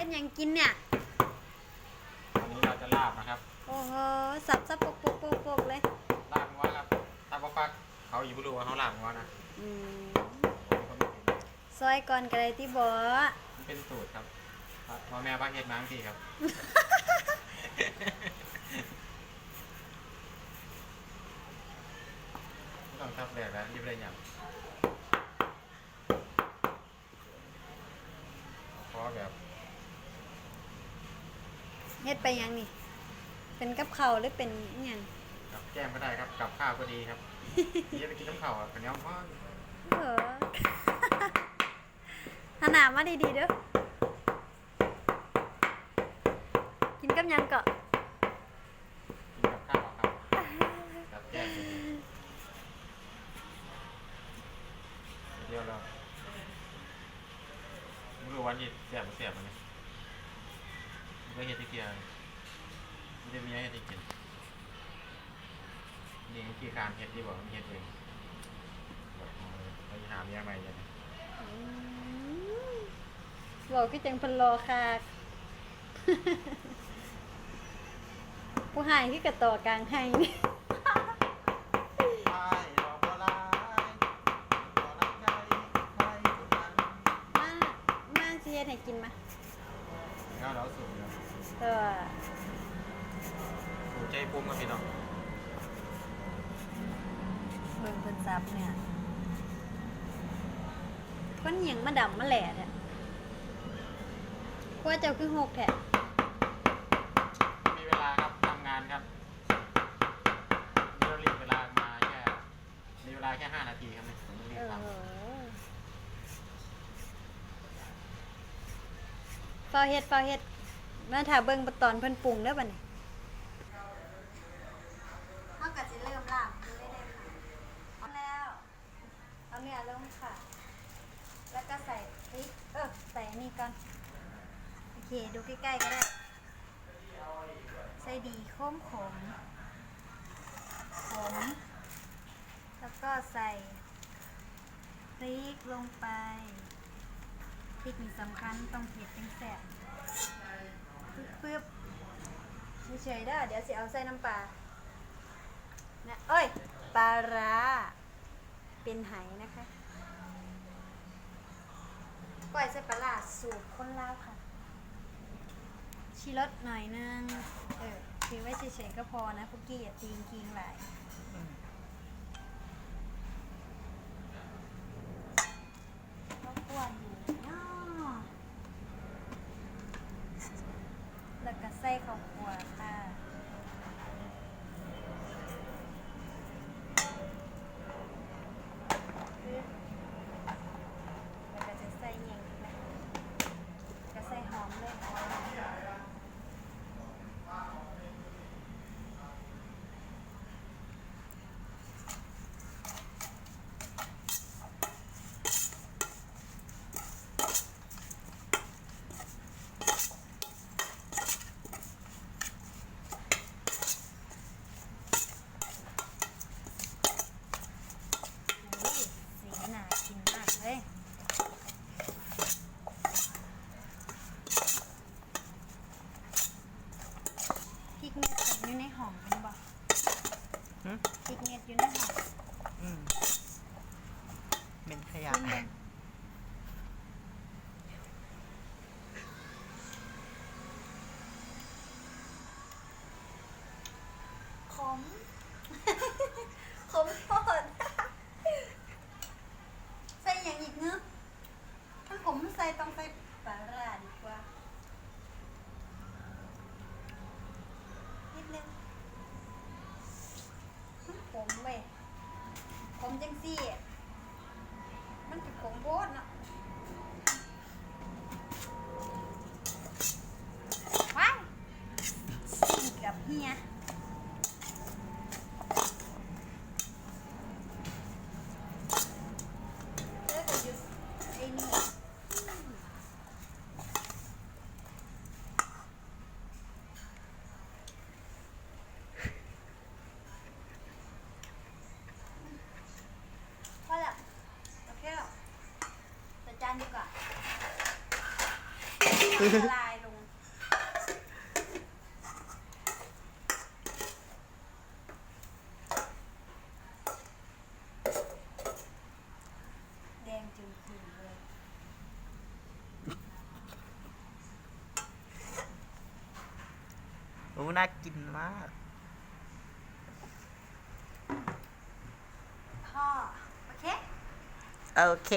ฮ็ดหยังกินเนี่ยวันนี้เราจะลาบนะครับ โอ้โห สับสับปกปกปกปกเลย ลาบงัวครับถ้าบ่ฟักเขาอยู่บ่รู้ว่าเขาลาบงัวนะอืมผมก็ไม่รู้ซอยก่อนก็ได้ที่บ่มันเป็นสูตรครับพ่อแม่พักเฮ็ดมาทั้งทีครับไม่ต้องทับแดดแล้วรีบได้ยังขอแบบ เฮ็ดไปหยังนี่ เป็นกับข้าวหรือเป็นอิหยังกับแก้มก็ได้ครับกับข้าวก็ดีครับนี่ไปกินน้ำข้าวอะกันย้อมพ่อนเออหนามาดีๆเด้อกินกับหยังเกาะกินกับข้าวครับกับแก้มก็ดีเดียวเราไม่รู้วันนี้เสียบบ่เสียบมันนี่ไม่เฮ็ดที่เกียร์ไม่ได้มีให้เฮ็ดที่กินนี่กี่การเฮ็ดที่บอกมีเฮ็ดเองบอกเอาเลยไปหาเมียใหม่ยังอืมบอกคือจังเพิ่นรอคากผู้หายคือกระต่อกลางให้นี่ไอ้รอบ่ลายรอรักใจใครคนนั้น มามาสิเฮ็ดให้กินมา แล้วเราสูงแล้วเออสูงใจปุ่มกันพี่น้องเบิ่งเพิ่นซับเนี่ยคนหยังมาดำมาแหล่เนี่ยกว่าเจ้าคือหกแท้มีเวลาครับทำงานครับนี่เรารีบเวลามาแค่มีเวลาแค่ห้านาทีครับเนี่ยผมต้องรีเอบทอ เฝ้าเฮ็ดเฝ้าเฮ็ดมาถ้าเบิ่งตอนเพิ่นปรุงเด้อบัดนี้เฮาก็สิเริ่มลาบดูได้เลยค่ะเอาแล้ว เอาเนื้อลงค่ะ แล้วก็ใส่พริก เออใส่อันนี้ก่อน โอเค ดูใกล้ๆก็ได้ ใส่ดีโค้มขมขม แล้วก็ใส่พริกลงไป พริกนี่สำคัญต้องเผ็ดจังแซ่บปึ๊บเฉยๆเด้เดี๋ยวสิเอาใส่น้ำปลานะเอ้ยปลาร้าเป็นไหนะคะก้อยใส่ปลาร้าสูตรคนลาวค่ะชีรสหน่อยนึงเออถือไว้เฉยๆก็พอนะพุกกี้อย่าตีนกิงหลาย ก็ควรอยู่เนาะแล้วก็ใส่ข้าวคั่วค่ะแล้วก็จะใส่เงี้ยงนะก็ใส่หอมเลยหอมอุ้ยสีน่ากินมากเลย พริกเม็ดผมอยู่ในหอมเป็นบ่ หึ พริกเม็ดอยู่ในหอม อืม เป็นขยะกินเบิ่งขมขมโพดใส่อย่างอีกเนื้อะถ้าผมใส่ต้องใส่ปลาร้าดีกว่า นิดนึงผมเว้ยผมจังซี่อะมันคือผม โบดเนาะานดีกว่าละลายลง แดงจืดๆเลย โอ้น่ากินมาก พ่อ โอเค โอเค